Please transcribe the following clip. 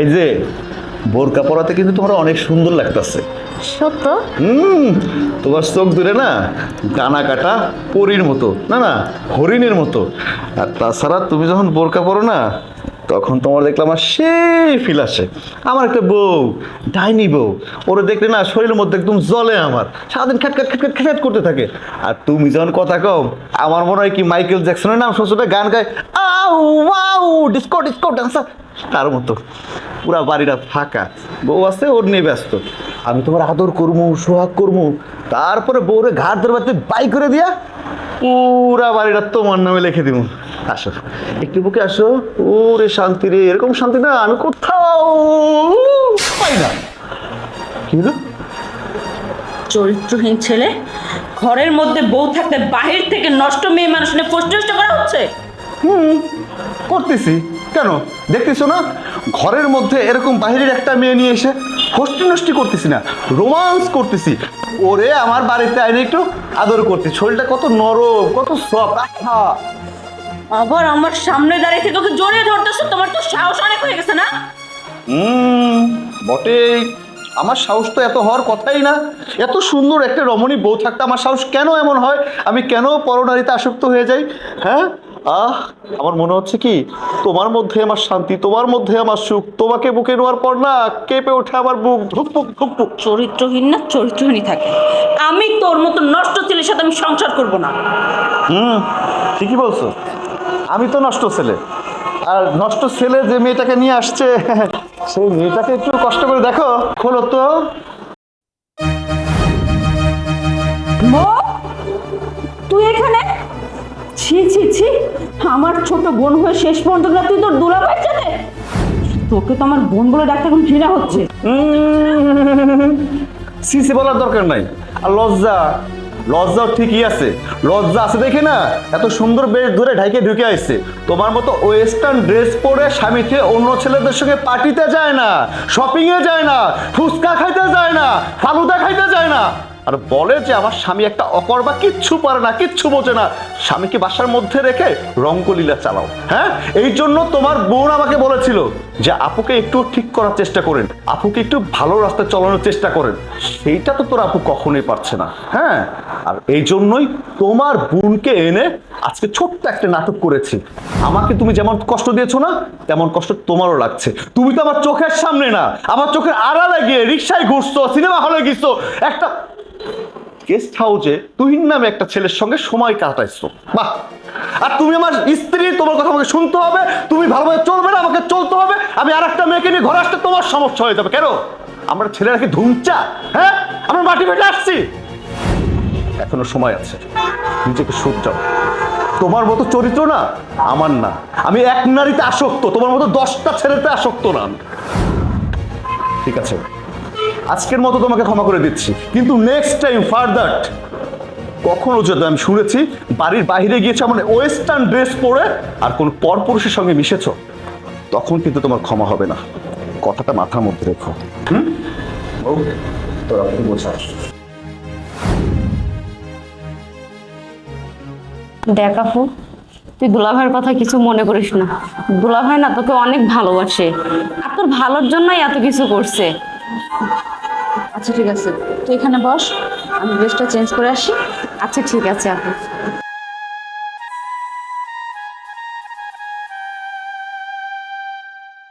এই যে বোরকা পরাতে কিন্তু তোমার অনেক সুন্দর লাগতেছে। সত্য? হুম তোমার চোখ দূরে না ডানা কাটা পরীর মতো না না হরিণের মতো। আর তাছাড়া তুমি যখন বোরকা পরো না তখন তোমার দেখলাম আমার সেই ফিল আসে। আমার একটা বউ ডাইনি বউ ওরা দেখলে না শরীরের মধ্যে একদম জলে আমার। সারাদিন খ্যাট খ্যাট খ্যাট খ্যাট করতে থাকে। আর তুমি যখন কথা কও আমার মনে হয় কি মাইকেল জ্যাকসনের নাম শুনছো গান গায় আউ ওয়াউ ডিসকো ডিসকো ডান্সার তার মতো। পুরা বাড়িটা ফাঁকা। বউ আছে ওর নিয়ে ব্যস্ত। আমি তোমার আদর করব সোহাগ করব তারপরে বউরে ঘাট ধরবাতে বাই করে দিয়া পুরা বাড়িটা তোমার নামে লিখে দিব আসো একটু বুকে আসো। ওরে শান্তি রে এরকম শান্তি না আমি কোথাও পাই না। কি চরিত্রহীন ছেলে ঘরের মধ্যে বউ থাকতে বাহির থেকে নষ্ট মেয়ে মানুষ নিয়ে পোস্ট করা হচ্ছে? হুম করতেছি। কেন? দেখতেছো না? ঘরের মধ্যে এরকম বাইরের একটা মেয়ে নিয়ে এসে হস্টি নষ্টি করতেছি না রোমান্স করতেছি। ওরে আমার বাড়িতে আইনে একটু আদর করতে। শরীরটা কত নরম কত সফট আহা! আবার আমার সামনে দাঁড়িয়ে থেকে ওকে জড়িয়ে ধরতেছো? তোমার তো সাহস অনেক হয়ে গেছে না? হুম বটে আমার সাহস তো এত হওয়ার কথাই না। এত সুন্দর একটা রমণী বউ থাকতে আমার সাহস কেন এমন হয়? আমি কেন পরনারীতে আসক্ত হয়ে যাই? হ্যাঁ? আহ আমার মনে হচ্ছে কি তোমার মধ্যে আমার শান্তি তোমার মধ্যে আমার সুখ তোমাকে বুকে নেওয়ার পর না কেঁপে ওঠে আমার বুক ধুকপুক ধুকপুক চরিত্রহীন না চরিত্রহীনই থাকে। আমি তোর মতো নষ্ট ছেলের সাথে আমি সংসার করব না। হুম ঠিকই বলছো। আমি তো নষ্ট ছেলে। আর নষ্ট ছেলে যে মেয়েটাকে নিয়ে আসছে সেই মেয়েটাকে একটু কষ্ট করে দেখো। খোলো তো। ছোট বোন হয়ে শেষ পর্যন্ত না তুই তোর দুলাভাইয়ের সাথে তোকে তো আমার বোন বলে ডাকতে এখন ঘৃণা হচ্ছে। সিসি বলার দরকার নাই। আর লজ্জা, লজ্জাও ঠিকই আছে। লজ্জা আছে দেখে না, এত সুন্দর বেশ ধরে ঢাইকে ঢুকে আসছে তোমার মতো ওয়েস্টার্ন ড্রেস পরে স্বামীকে অন্য ছেলেদের সঙ্গে পার্টিতে যায় না শপিং এ যায় না, ফুচকা খাইতে যায় না, ফালুদা খাইতে যায় না। আর বলে যে আমার স্বামী একটা অকর্বা কিচ্ছু পারে না, কিচ্ছু বোঝে না। স্বামীকে বাসার মধ্যে রেখে রঙ্গলীলা চালাও। হ্যাঁ? এই জন্য তোমার বোন আমাকে বলেছিল যে আপুকে একটু ঠিক করার চেষ্টা করেন। আপুকে একটু ভালো রাস্তায় চালানোর চেষ্টা করেন। সেইটা তো তোর আপু কখনোই পারছে না। হ্যাঁ? আর এই জন্যই তোমার বোনকে এনে আজকে ছোট্ট একটা নাটক করেছি। আমাকে তুমি যেমন কষ্ট দিয়েছ না, তেমন কষ্ট তোমারও লাগছে। তুমি তো আমার চোখের সামনে না। আমার চোখের আড়ালে গিয়ে রিক্সায় ঘুরছো, সিনেমা হলে গেছো একটা গেস্ট হাউসে তুহিন নামে একটা ছেলের সঙ্গে সময় কাটাইছো। বাহ! আর তুমি আমার স্ত্রী, তোমার কথা আমাকে শুনতে হবে, তুমি ভালোভাবে চলবে না, আমাকে চলতে হবে, আমি আর একটা মেয়েকে নিয়ে ঘরে আসতে তোমার সমস্যা হয়ে যাবে। কেন? আমরা ছেলেরা কি ধুমচা? হ্যাঁ? আমরা মাটি ফেটে আসছি। এখনও সময় আছে। নিজেকে যাও তোমার মতো চরিত্র না, আমার না। আমি এক নারীতে আসক্ত, তোমার মতো দশটা ছেলেতে আসক্ত না। ঠিক আছে। আজকের মতো তোমাকে ক্ষমা করে দিচ্ছি। কিন্তু নেক্সট টাইম ফার্দার কখনো যদি আমি শুনেছি, বাড়ির বাইরে গিয়েছো মানে ওয়েস্টার্ন ড্রেস পরে আর কোন পরপুরুষের সঙ্গে মিশেছ, তখন কিন্তু তোমার ক্ষমা হবে না। কথাটা মাথার মধ্যে রেখো। হুম? তোরা একটু বোঝা দেখ তুই দুলাভাইয়ের কথা কিছু মনে করিস না। দুলাভাই না তোকে অনেক ভালোবাসে। আর তোর ভালোর জন্যই এত কিছু করছে। আচ্ছা ঠিক আছে। তুই এখানে বস, আমি ড্রেসটা চেঞ্জ করে আসি। আচ্ছা ঠিক আছে, আপু।